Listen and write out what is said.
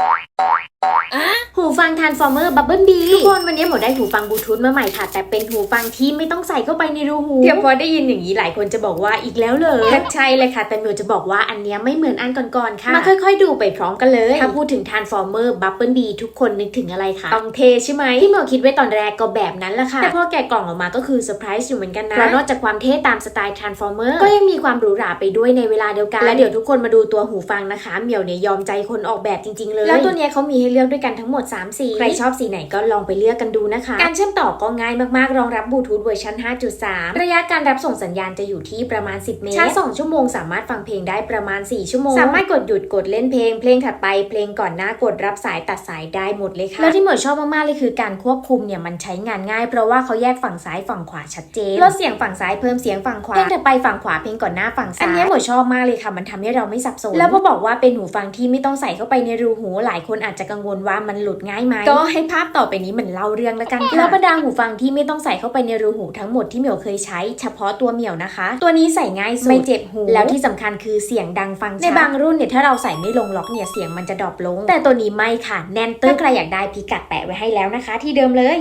Oi, oi. หูฟัง Transformer Bubble B ทุกคนวันนี้หมดได้หูฟังบลูทูธมาใหม่ค่ะ แต่เป็นหูฟังที่ไม่ต้องใส่เข้าไปในรูหูเดี๋ยวพอได้ยินอย่างนี้หลายคนจะบอกว่าอีกแล้วเลยใช่เลยค่ะ แต่หมิวจะบอกว่าอันเนี้ยไม่เหมือนอันก่อนๆค่ะ มาค่อยๆดูไปพร้อมกันเลย ถ้าพูดถึง Transformer Bubble B ทุกคนนึกถึงอะไรคะต้องเทใช่ไหมที่หมิวคิดไว้ตอนแรกก็แบบนั้นแหละค่ะ แต่พอแกะกล่องออกมาก็คือเซอร์ไพรส์อยู่เหมือนกันนะเพราะนอกจากความเท่ตามสไตล์ Transformer ก็ยังมีความหรูหราไปด้วยในเวลาเดียวกันและเดี๋ยวทุกคนมาดูตัวหูฟังนะคะเหมียวเนี่ยยอมใจคนออกแบบจริง ๆ เลยแล้วตัวเนี้ยเขามีให้เลือกด้วยกันทั้งหมด 3 สี ใครชอบสีไหนก็ลองไปเลือกกันดูนะคะ การเชื่อมต่อก็ง่ายมากๆ รองรับบลูทูธเวอร์ชัน5.3 ระยะการรับส่งสัญญาณจะอยู่ที่ประมาณ 10 เมตรชาร์จ2ชั่วโมงสามารถฟังเพลงได้ประมาณ 4 ชั่วโมง สามารถกดหยุดกดเล่นเพลง เพลงถัดไปเพลงก่อนหน้ากดรับสายตัดสายได้หมดเลยค่ะแล้วที่เหมอชอบมากๆเลยคือการควบคุมเนี่ยมันใช้งานง่ายเพราะว่าเขาแยกฝั่งซ้ายฝั่งขวาชัดเจนลดเสียงฝั่งซ้ายเพิ่มเสียงฝั่งขวาเพลงถัดไปฝั่งขวาเพลงก่อนหน้าฝั่งซ้ายอันเนี้ยเหมอชอบมากเลยค่ะ มันทำให้เราไม่สับสนแล้วพอบอกว่าเป็นหูฟังที่ไม่ต้องใส่เข้าไปในรูหูหลายคนอาจจะกังวลว่ามันหลุดง่ายไหมก็ให้ภาพต่อไปนี้เหมือนเล่าเรื่องแล้วกันค่ะแล้วบรรดาหูฟังที่ไม่ต้องใส่เข้าไปในรูหูทั้งหมดที่เหมียวเคยใช้ เฉพาะตัวเหมียวนะคะ ตัวนี้ใส่ง่ายสุดไม่เจ็บหูแล้วที่สำคัญคือเสียงดังฟังชัดในบางรุ่นเนี่ยถ้าเราใส่ไม่ลงล็อกเนี่ยเสียงมันจะดรอปลง แต่ตัวนี้ไม่ค่ะแน่นตึ้งใครอยากได้พิกัดแปะไว้ให้แล้วนะคะ ที่เดิมเลย